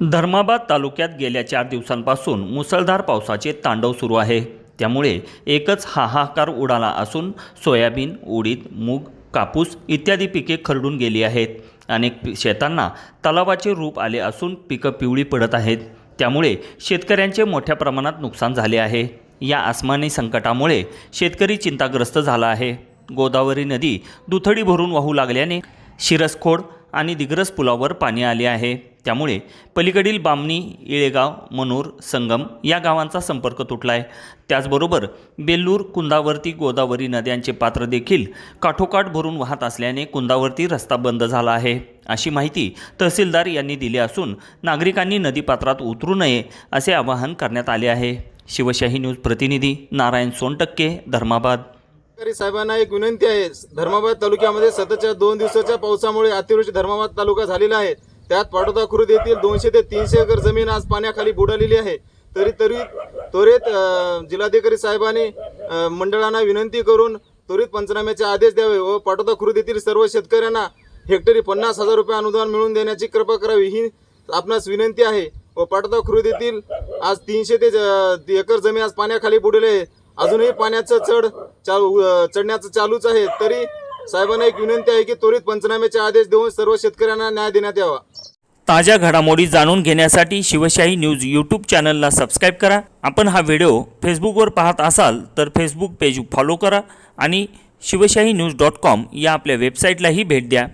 धर्माबाद तालुक्यात गेल्या चार दिवसांपासून मुसळधार पावसाचे तांडव सुरू आहे. त्यामुळे एकच हाहाकार उडाला असून सोयाबीन उडीद मूग कापूस इत्यादी पिके खरडून गेली आहेत. अनेक शेतांना तलावाचे रूप आले असून पिकं पिवळी पडत आहेत. त्यामुळे शेतकऱ्यांचे मोठ्या प्रमाणात नुकसान झाले आहे. या आसमानी संकटामुळे शेतकरी चिंताग्रस्त झाला आहे. गोदावरी नदी दुथडी भरून वाहू लागल्याने शिरसखोड आणि दिग्रस पुलावर पाणी आले आहे. त्यामुळे पलीकडील बामणी इळेगाव मनूर संगम या गावांचा संपर्क तुटला आहे त्याचबरोबर बेल्लूर कुंदावर्ती गोदावरी नद्यांचे पात्र देखील काठोकाठ भरून वाहत असल्याने कुंदावर्ती रस्ता बंद झाला आहे. अशी माहिती तहसीलदार यांनी दिली असून नागरिकांनी नदीपात्रात उतरू नये असे आवाहन करण्यात आले आहे. शिवशाही न्यूज प्रतिनिधी नारायण सोनटक्के धर्माबाद. अधिकारी साहेबांना एक विनंती आहे. धर्माबाद तालुक्यामध्ये सततच्या दोन दिवसाच्या पावसामुळे अतिवृष्टी धर्माबाद तालुका झालेला आहे. त्यात पाटोदा खुर्द येथील दोनशे ते तीनशे एकर जमीन आज पाण्याखाली बुडालेली आहे. तरी तरी त्वरित जिल्हाधिकारी साहेबांनी मंडळांना विनंती करून त्वरित पंचनाम्याचे आदेश द्यावे व पाटोदा खुर्द येथील सर्व शेतकऱ्यांना हेक्टरी पन्नास हजार रुपये अनुदान मिळवून देण्याची कृपा करावी ही आपणास विनंती आहे व पाटोदा खुर्द येथील आज तीनशे ते ज- एकर जमीन आज पाण्याखाली बुडले आहे. अजूनही पाण्याचं चढ चालू चढण्याचं चालूच आहे. तरी साहेबांना एक विनंती आहे की त्वरित पंचनाम्याचे आदेश देऊन सर्व शेतकऱ्यांना न्याय देण्यात यावा. ताज्या घडामोडी जाणून घेण्यासाठी शिवशाही न्यूज यूट्यूब चॅनलला सबस्क्राईब करा. आपण हा व्हिडिओ फेसबुकवर पाहत असाल तर फेसबुक पेज फॉलो करा आणि शिवशाही न्यूज डॉट कॉम या आपल्या वेबसाईटलाही भेट द्या.